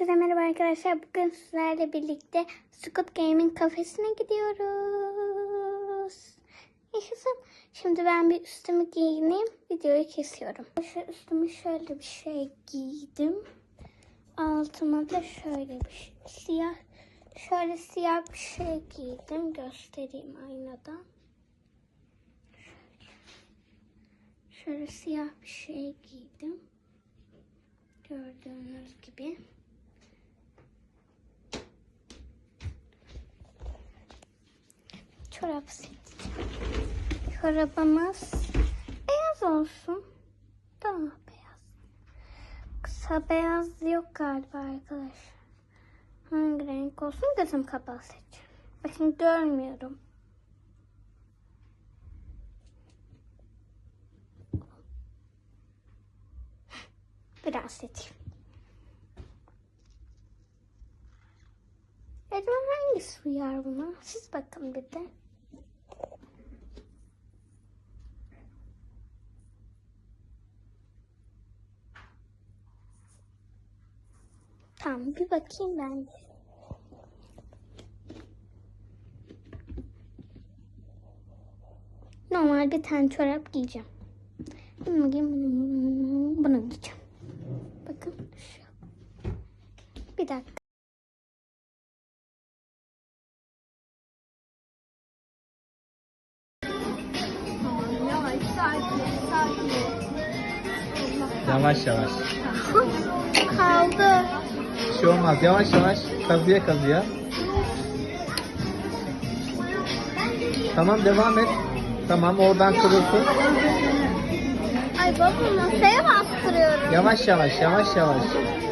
Herkese merhaba arkadaşlar. Bugün sizlerle birlikte Squid Game'in kafesine gidiyoruz. Yaşasın. Şimdi ben bir üstümü giyineyim. Videoyu kesiyorum. Şu üstümü şöyle bir şey giydim. Altıma da şöyle bir şey, siyah şöyle siyah bir şey giydim. Göstereyim aynadan. Şöyle, şöyle siyah bir şey giydim. Gördüğünüz gibi. Çorap seçeceğim. Çorabımız beyaz olsun. Daha beyaz. Kısa beyaz yok galiba arkadaşlar. Hangi renk olsun gözüm kapalı seçeceğim. Bakın görmüyorum. Biraz seçeyim. Acaba hangisi uyar buna? Siz bakın bir de. Tamam bir bakayım ben de. Normal bir tane çorap giyeceğim. Bunu giyeyim, bunu, giyeceğim. Bakın. Bir dakika. Yavaş yavaş. Kaldı. Bir şey olmaz. Yavaş yavaş. Kazıya kazıya. Tamam devam et. Tamam oradan kırılsın. Ay baba masaya bastırıyorum. Yavaş yavaş yavaş yavaş.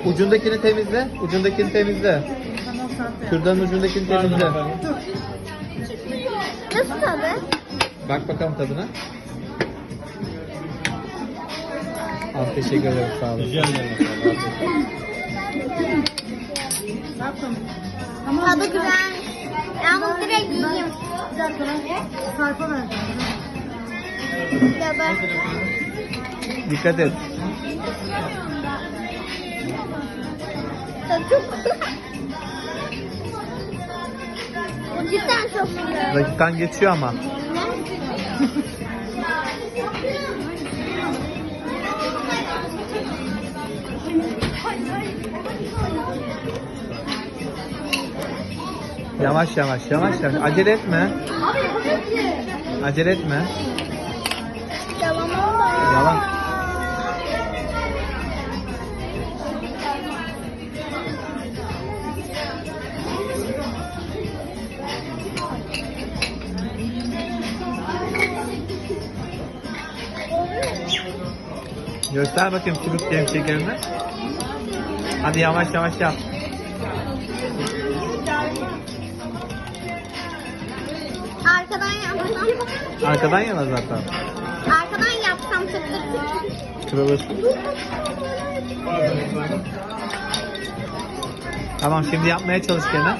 Ucundakini temizle. Ucundakini temizle. Kürdanın ucundakini temizle. Nasıl tadı? Bak bakalım tadına. Al teşekkür ederim sağ olun. Tadı güzel. Ben bunu direkt yiyeyim. Sarpa ver. Ya ben Dikkat et. tadı çok Bu cidden çok güzel. Dakikan geçiyor ama. Yavaş yavaş yavaş yavaş. Acele etme. Acele etme. Yalan olma. Yalan. Göster bakayım Game şekerini. Hadi yavaş yavaş yap. Arkadan yapsam. Arkadan yana zaten. Arkadan yapsam tık tık. Tamam şimdi yapmaya çalış gene.